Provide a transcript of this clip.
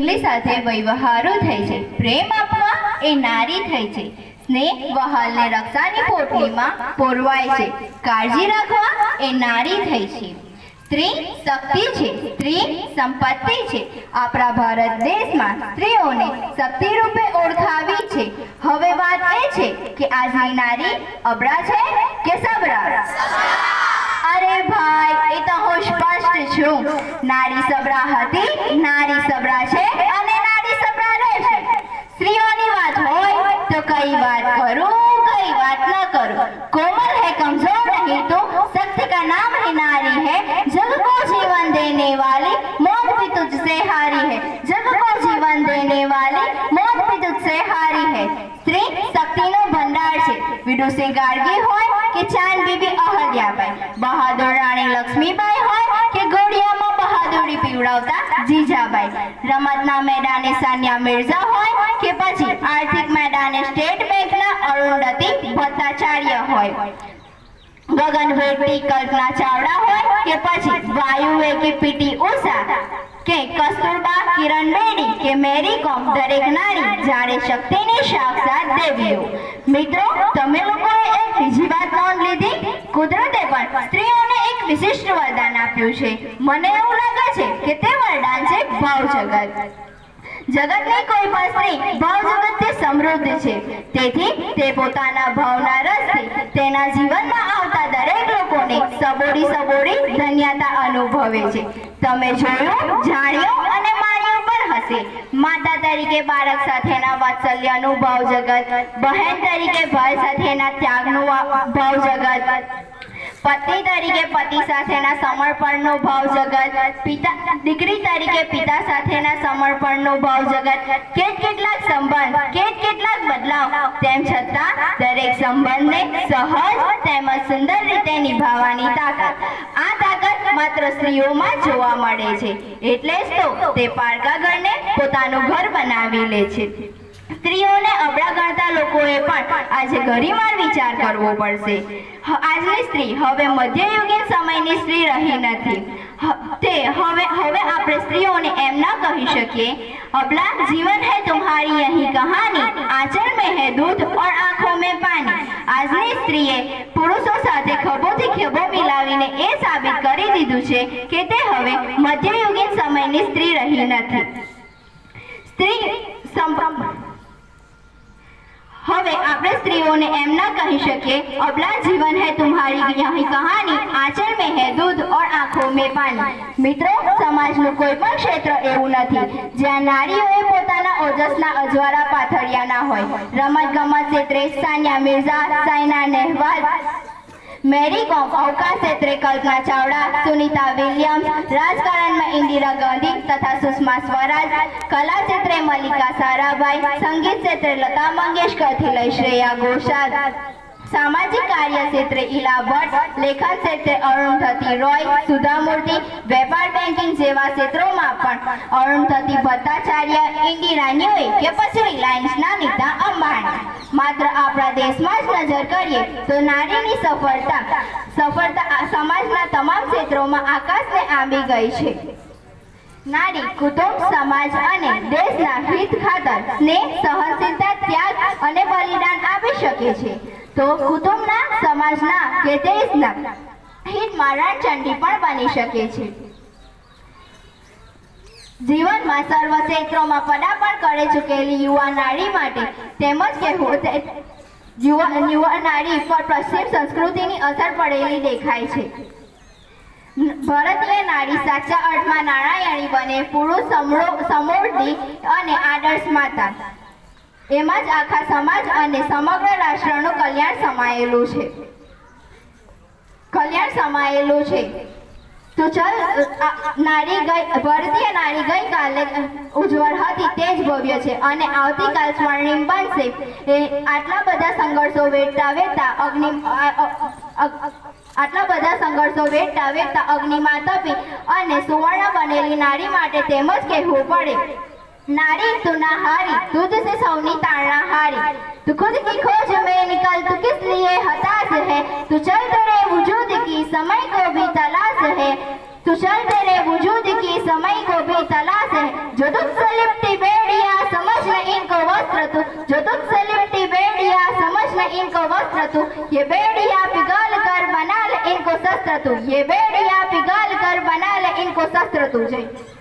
એટલી સાથે વ્યવહારો થાય છે. પ્રેમ આપવા એ નારી થાય છે. સ્નેહ વહાલને રક્ષાની પોટલીમાં પોરવાય છે. કાળજી રાખવા એ નારી થઈ છે. સ્ત્રી શક્તિ છે. સ્ત્રી સંપત્તિ છે. આપણા ભારત દેશમાં સ્ત્રીઓને શક્તિ રૂપે ઓળખાવી છે. હવે વાત એ છે કે આજની નારી અબળા છે કે સબળા? અરે ભાઈ, એ તો હું સ્પષ્ટ છું. નારી સબરા હતી, નારી સબરા છે અને નારી સબરા રહેશે સ્ત્રીઓની વાત હોય તો કઈ વાત કરું, કઈ વાત ન કરું. કોમલ હે, કમજોર નહીં તો. સત્ય કા નામ હે, નારી હે. જગ કો જીવન દેને વાલી, મોત ભી તુજસે હારી હે. જગ કો જીવન દેને વાલી, મોત ભી તુજસે હારી હે. સ્ત્રી શક્તિ નો ભંડાર છે. વિડુસે ગાળગી હોય કે ચાંદ અહલ્યાબાઈ, બહાદુર રાણી લક્ષ્મીબાઈ હોય કે ગોળિયામાં બહાદુરી પીવડાવતા જીજાબાઈ. રમતના મેદાને સાનિયા મિર્ઝા હોય કે પછી આર્થિક મેદાને સ્ટેટ બેંકના અરુણધતી ભટ્ટાચાર્ય હોય. ગગનભેદી કલ્પના ચાવડા હોય કે પછી વાયુએ કે પીટી ઉષા. કે કસ્તુરબા કિરણ બેડી કે મેરી કોમ દરેક નારી જાણે શક્તિની સાક્ષાત દેવીઓ. મિત્રો, તમે લોકોએ એક બીજી વાત નોંધ લીધી? કુદરતે પણ સ્ત્રીઓને એક વિશિષ્ટ વરદાન આપ્યું છે. મને એવું લાગે છે કે તે વરદાન છે ભાવ જગત. જગતની કોઈ પણ સ્ત્રી ભાવ જગતથી સમૃદ્ધ છે. તેથી તે પોતાના ભાવના રસથી તેના જીવનમાં સબોડી સબોડી ધન્યતા અનુભવે છે. તમે જોયું, જાણ્યું અને માણ્યું પણ હશે માતા તરીકે બાળક સાથેના વાત્સલ્યનું ભાવ જગત. બહેન તરીકે ભાઈ સાથેના ત્યાગનું નું ભાવ જગત. પત્ની તરીકે પતિ સાથેના સમર્પણનો ભાવ જગત, પિતા, દીકરી તરીકે પિતા સાથેના સમર્પણનો ભાવ જગત. કેટ કેટલાક સંબંધ, કેટ કેટલાક બદલાવ. તેમ છતાં, દરેક સંબંધને સહજ તેમજ સુંદર રીતે નિભાવવાની તાકાત. આ તાકાત માત્ર સ્ત્રીઓમાં જોવા મળે છે. એટલે જ તો તે પારકા ઘરને પોતાનું ઘર બનાવી લે છે. સ્ત્રીઓને અબળા ગણતા લોકોએ પણ આજે ગરિમાર વિચાર કરવો પડશે. આજની સ્ત્રી હવે મધ્યયુગીન સમયની સ્ત્રી રહી નથી. તે હવે હવે આપણે સ્ત્રીઓને એમ ન કહી શકીએ. અબલા જીવન હે તુમ્હારી યહી કહાની. આંચલ મે હે દૂધ ઓર આંખો મેં પાણી આજની સ્ત્રીએ પુરુષો સાથે ખભોથી ખભો મિલાવીને એ સાબિત કરી દીધું છે કે તે હવે મધ્યયુગીન સમયની સ્ત્રી રહી નથી. સ્ત્રી આપણે સ્ત્રીઓને એમ ના કહી શકીએ અબલા જીવન है तुम्हारी यही कहानी आंचल में है दूध और आंखों में पानी મિત્રો સમાજનું કોઈ પણ ક્ષેત્ર એવું નથી જ્યાં નારીઓએ પોતાના ઓજસના અજવાળા પાથર્યા ના હોય રમત ગમત ક્ષેત્રે સાનિયા મિર્ઝા સાયના નહેવાલ મેરી કોમ અવકાશ ક્ષેત્રે કલ્પના ચાવડા, સુનીતા વિલિયમ્સ, રાજકારણમાં ઇન્દિરા ગાંધી તથા સુષ્મા સ્વરાજ, કલા ક્ષેત્રે મલ્લિકા સારાભાઈ, સંગીત ક્ષેત્રે લતા મંગેશકરથી લઈ શ્રેયા ઘોષાલ. સામાજિક કાર્ય ક્ષેત્રે ઇલા ભટ્ટ લેખન ક્ષેત્રે અરુણધતી રોય, સુધામૂર્તિ, વેપાર બેન્કિંગ જેવા ક્ષેત્રોમાં પણ અરુણધતી ભટ્ટાચાર્ય ઇન્દિરા ન્યુએ કે પછી રિલાયન્સના નીતા અંબાણી. માત્ર આપણા દેશમાં જ નજર કરીએ તો નારીની સફળતા સફળતા આ સમાજના તમામ ક્ષેત્રોમાં આકાશને આંબી ગઈ છે. નારી, કુટુંબ, સમાજ અને દેશના હિત ખાતર સ્નેહ, સહનશીલતા, ત્યાગ અને બલિદાન આપી શકે છે. તો કુટુંબના, સમાજના કે દેશના હિતમાં રણચંડી પણ બની શકે છે. જીવનમાં સર્વ ક્ષેત્રોમાં પદાર્પણ કરી ચૂકેલી યુવા નારી માટે તેમજ કે યુવા નારી પર પશ્ચિમ સંસ્કૃતિની અસર પડેલી દેખાય છે. ભારતીય નારી સાચા અર્થમાં નારાયણી બને, પુરુષ સમૃ- સમૃદ્ધિ અને આદર્શ માતા. એમાં જ આખા સમાજ અને સમગ્ર રાષ્ટ્રનું કલ્યાણ સમાયેલું છે. કલ્યાણ સમાયેલું છે. તો ચલ નારી ગઈ, ભારતીય નારી ગઈ કાલે ઉજ્જવળ હતી તે જ ભવ્ય છે અને આવતીકાલ સ્વર્ણિમ બનશે. આટલા બધા સંઘર્ષો વેઠતા વેઠતા અગ્નિ આટલા બધા સંઘર્ષો વેઠતા વેઠતા અગ્નિમાં તપી અને સુવર્ણ બનેલી નારી માટે તેમ જ કહેવું પડે. नारी तू ना हारी तुझ से सौनी ताड़ना हारी तू खुद की खोज में निकल, तू किस लिए हताश है? तू चल तेरे वजूद की समय को भी तलाश है। तू चल तेरे वजूद की समय को भी तलाश है। जो तुझसे तुझसे लिपटी बेड़िया, समझ न इनको वस्त्र तू। जो दुख तुझसे लिपटी बेड़िया, समझ न इनको वस्त्र तू। ये बेड़िया पिघल कर बना ले इनको शस्त्र तू। ये बेड़िया पिघल कर बना ले इनको शस्त्र तू। जय।